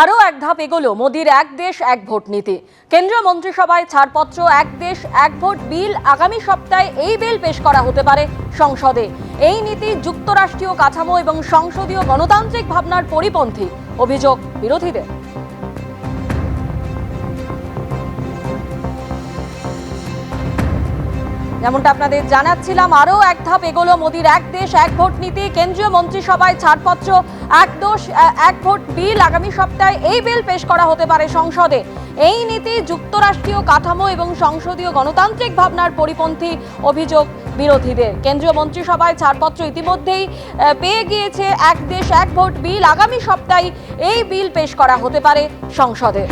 আরও এক ধাপ এগোলো মোদীর এক দেশ, এক ভোট নীতি। কেন্দ্রীয় মন্ত্রিসভায় ছাড়পত্র, এক দেশ, এক ভোট বিল আগামী সপ্তাহে এই বিল পেশ করা হতে পারে সংসদে। এই নীতি যুক্তরাষ্ট্রীয় কাঠামো এবং সংসদীয় গণতান্ত্রিক ভাবনার পরিপন্থী। অভিযোগ বিরোধীদের। যেমনটা আপনাদের জানাচ্ছিলাম। আরও এক ধাপ এগোলো মোদির এক দেশ, এক ভোট নীতি কেন্দ্রীয় মন্ত্রিসভায় ছাড়পত্র এক দোষ এক ভোট বিল আগামী সপ্তাহে এই বিল পেশ করা হতে পারে সংসদে। এই নীতি যুক্তরাষ্ট্রীয় কাঠামো এবং সংসদীয় গণতান্ত্রিক ভাবনার পরিপন্থী অভিযোগ বিরোধীদের। কেন্দ্রীয় মন্ত্রিসভায় ছাড়পত্র ইতিমধ্যেই পেয়ে গিয়েছে এক দেশ, এক ভোট বিল। আগামী সপ্তাহে এই বিল পেশ করা হতে পারে সংসদে।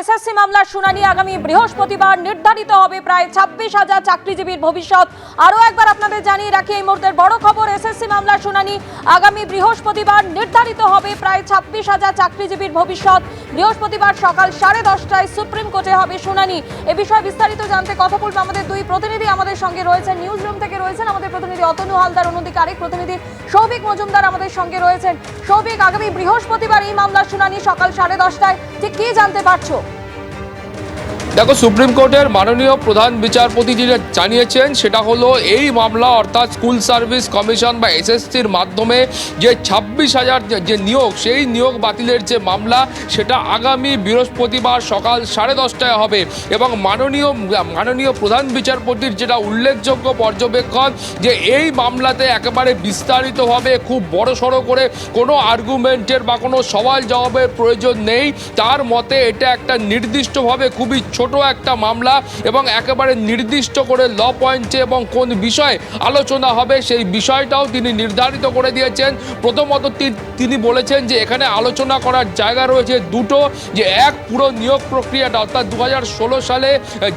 এসএসসি মামলার শুনানি আগামী বৃহস্পতিবার নির্ধারিত হবে। প্রায় ছাব্বিশ হাজার চাকরিজীবীর ভবিষ্যৎ। আরও একবার আপনাদের জানিয়ে রাখি, এই মুহূর্তের বড় খবর, এসএসসি মামলার শুনানি আগামী বৃহস্পতিবার নির্ধারিত হবে। প্রায় ছাব্বিশ হাজার চাকরিজীবীর ভবিষ্যৎ। বৃহস্পতিবার সকাল সাড়ে দশটায় সুপ্রিম কোর্টে হবে শুনানি। এ বিষয়ে বিস্তারিত জানতে কথা বলব আমাদের দুই প্রতিনিধি। আমাদের সঙ্গে রয়েছেন নিউজ রুম থেকে রয়েছেন আমাদের প্রতিনিধি অতনু হালদার, অন্যদিকে আরেক প্রতিনিধি সৌভিক মজুমদার আমাদের সঙ্গে রয়েছেন। সৌভিক, আগামী বৃহস্পতিবার এই মামলার শুনানি সকাল সাড়ে দশটায়। ঠিক কি জানতে পারছ? দেখো, সুপ্রিম কোর্টের মাননীয় প্রধান বিচারপতি যিনি জানিয়েছেন, সেটা হলো এই মামলা, অর্থাৎ স্কুল সার্ভিস কমিশন বা এসএসসির মাধ্যমে যে ছাব্বিশ হাজার যে নিয়োগ, সেই নিয়োগ বাতিলের যে মামলা, সেটা আগামী বৃহস্পতিবার সকাল সাড়ে দশটায় হবে। এবং মাননীয় মাননীয় প্রধান বিচারপতির যেটা উল্লেখযোগ্য পর্যবেক্ষণ, যে এই মামলাতে একেবারে বিস্তারিতভাবে খুব বড় সড়ো করে কোনো আর্গুমেন্টের বা কোনো সওয়াল জবাবের প্রয়োজন নেই। তার মতে এটা একটা নির্দিষ্টভাবে খুবই ছোট একটা মামলা এবং একেবারে নির্দিষ্ট করে ল পয়েন্টে এবং কোন বিষয়ে আলোচনা হবে সেই বিষয়টাও তিনি নির্ধারিত করে দিয়েছেন। প্রথমত তিনি বলেছেন যে এখানে আলোচনা করার জায়গা রয়েছে দুটো, যে এক পুরো নিয়োগ প্রক্রিয়াটা, অর্থাৎ দু হাজার ষোলো সালে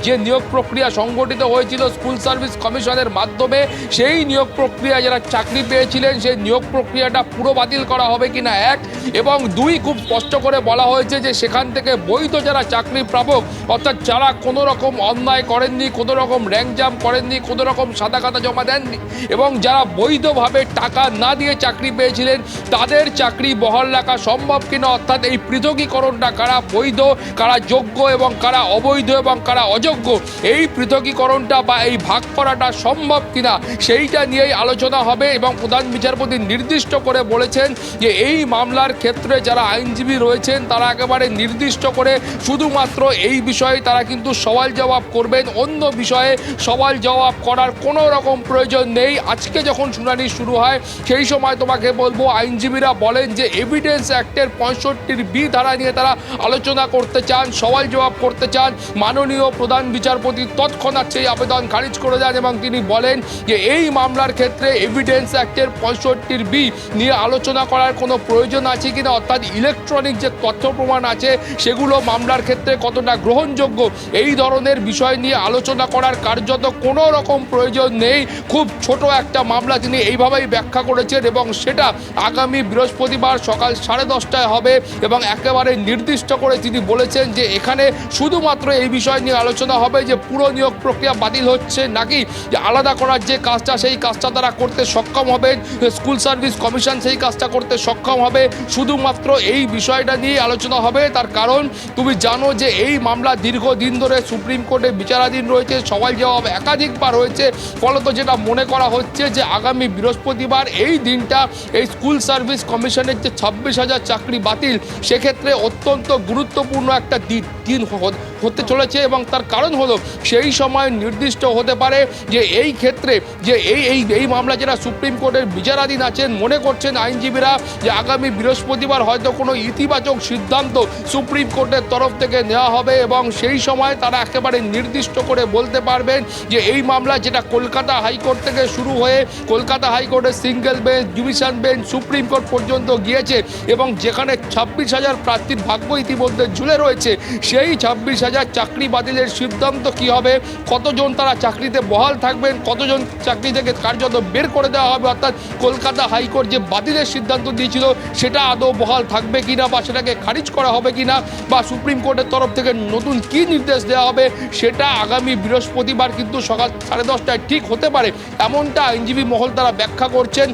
যে নিয়োগ প্রক্রিয়া সংগঠিত হয়েছিল স্কুল সার্ভিস কমিশনের মাধ্যমে, সেই নিয়োগ প্রক্রিয়া যারা চাকরি পেয়েছিলেন, সেই নিয়োগ প্রক্রিয়াটা পুরো বাতিল করা হবে কিনা এক, এবং দুই খুব স্পষ্ট করে বলা হয়েছে যে সেখান থেকে বৈধ যারা চাকরি প্রাপক, অর্থাৎ যারা কোনো রকম অন্যায় করেননি কোনো রকম র্যাঙ্ক করেননি কোনো রকম সাদা খাতা জমা দেননি এবং যারা বৈধভাবে টাকা না দিয়ে চাকরি পেয়েছিলেন, তাদের চাকরি বহাল রাখা সম্ভব কিনা, অর্থাৎ এই পৃথকীকরণটা কারা বৈধ, কারা যোগ্য এবং কারা অবৈধ এবং কারা অযোগ্য, এই পৃথকীকরণটা বা এই ভাগ করাটা সম্ভব কিনা, সেইটা নিয়েই আলোচনা হবে এবং প্রধান বিচারপতি নির্দিষ্ট করে বলেছেন যে এই মামলার ক্ষেত্রে যারা আইনজীবী রয়েছেন, তারা একেবারে নির্দিষ্ট করে শুধুমাত্র এই বিষয়ে তারা কিন্তু সওয়াল জবাব করবেন। অন্য বিষয়ে সওয়াল জবাব করার কোনো রকম প্রয়োজন নেই। আজকে যখন শুনানি শুরু হয়, সেই সময় তোমাকে বলব, আইনজীবীরা বলেন যে এভিডেন্স অ্যাক্টের পঁয়ষট্টির বি ধারা নিয়ে তারা আলোচনা করতে চান, সওয়াল জবাব করতে চান। মাননীয় প্রধান বিচারপতি তৎক্ষণাৎ সেই আবেদন খারিজ করে দেন এবং তিনি বলেন যে এই মামলার ক্ষেত্রে এভিডেন্স অ্যাক্টের পঁয়ষট্টির বি নিয়ে আলোচনা করার কোনো প্রয়োজন আছে কিনা? অর্থাৎ ইলেকট্রনিক যে তথ্য প্রমাণ আছে, সেগুলো মামলার ক্ষেত্রে কতটা গ্রহণযোগ্য এই ধরনের বিষয় নিয়ে আলোচনা করার কার্যত কোনো রকম প্রয়োজন নেই। খুব ছোট একটা মামলা তিনি এইভাবেই ব্যাখ্যা করেছেন এবং সেটা আগামী বৃহস্পতিবার সকাল সাড়ে দশটায় হবে এবং একেবারে নির্দিষ্ট করে তিনি বলেছেন যে এখানে শুধুমাত্র এই বিষয় নিয়ে আলোচনা হবে যে পুরো নিয়োগ প্রক্রিয়া বাতিল হচ্ছে নাকি যে আলাদা করার যে কাজটা, সেই কাজটা তারা করতে সক্ষম হবেন, স্কুল সার্ভিস কমিশন সেই কাজটা করতে সক্ষম হবে। শুধুমাত্র এই বিষয়টা নিয়ে আলোচনা হবে। তার কারণ, তুমি জানো যে এই মামলা দীর্ঘদিন ধরে সুপ্রিম কোর্টে বিচারাধীন রয়েছে সবাই জবাব একাধিকবার হয়েছে। ফলত যেটা মনে করা হচ্ছে যে, আগামী বৃহস্পতিবার এই দিনটা এই স্কুল সার্ভিস কমিশনের যে ছাব্বিশ হাজার চাকরি বাতিল, সেক্ষেত্রে অত্যন্ত গুরুত্বপূর্ণ একটা দিন। হ- হতে চলেছে এবং তার কারণ হলো সেই সময় নির্দিষ্ট হতে পারে যে এই ক্ষেত্রে যে এই এই এই মামলা যারা সুপ্রিম কোর্টের বিচারাধীন আছেন, মনে করছেন আইনজীবীরা যে আগামী বৃহস্পতিবার হয়তো কোনো ইতিবাচক সিদ্ধান্ত সুপ্রিম কোর্টের তরফ থেকে নেওয়া হবে এবং সেই সময় তারা একেবারে নির্দিষ্ট করে বলতে পারবেন যে এই মামলা যেটা কলকাতা হাইকোর্ট থেকে শুরু হয়ে কলকাতা হাইকোর্টের single bench division bench, supreme court পর্যন্ত গিয়েছে এবং যেখানে ছাব্বিশ হাজার প্রার্থীর ভাগ্য ইতিমধ্যে ঝুলে রয়েছে সেই ছাব্বিশ হাজার চাকরি বাতিলের সিদ্ধান্ত কি হবে? কতজন তারা চাকরিতে বহাল থাকবেন? কতজন চাকরি থেকে কার্যত বের করে দেওয়া হবে? অর্থাৎ কলকাতা হাইকোর্ট যে বাতিলের সিদ্ধান্ত দিয়েছিল, সেটা আদৌ বহাল থাকবে কি না বা সেটাকে খারিজ করা হবে কি না বা সুপ্রিম কোর্টের তরফ থেকে নতুন কি নির্দেশ দেওয়া হবে, সেটা আগামী বৃহস্পতিবার কিন্তু সকাল সাড়ে দশটায় ঠিক হতে পারে। এমনটা আইনজীবী মহল তারা ব্যাখ্যা করছেন।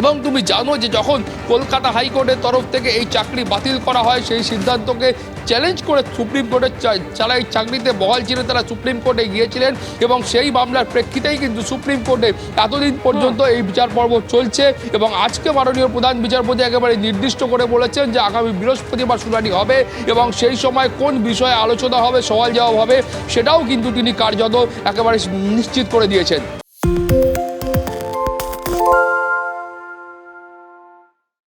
এবং তুমি জানো যে যখন কলকাতা হাইকোর্টের তরফ থেকে এই চাকরি বাতিল করা হয়, সেই সিদ্ধান্তকে চ্যালেঞ্জ করে সুপ্রিম কোর্টের যারা এই চাকরিতে বহাল ছিলেন তারা সুপ্রিম কোর্টে গিয়েছিলেন এবং সেই মামলার প্রেক্ষিতেই কিন্তু সুপ্রিম কোর্টে এতদিন পর্যন্ত এই বিচার পর্ব চলছে এবং আজকে মাননীয় প্রধান বিচারপতি একেবারে নির্দিষ্ট করে বলেছেন যে আগামী বৃহস্পতিবার শুনানি হবে এবং সেই সময় কোন বিষয়ে আলোচনা হবে, সওয়াল জবাব হবে, সেটাও কিন্তু তিনি কার্যত একেবারে নিশ্চিত করে দিয়েছেন।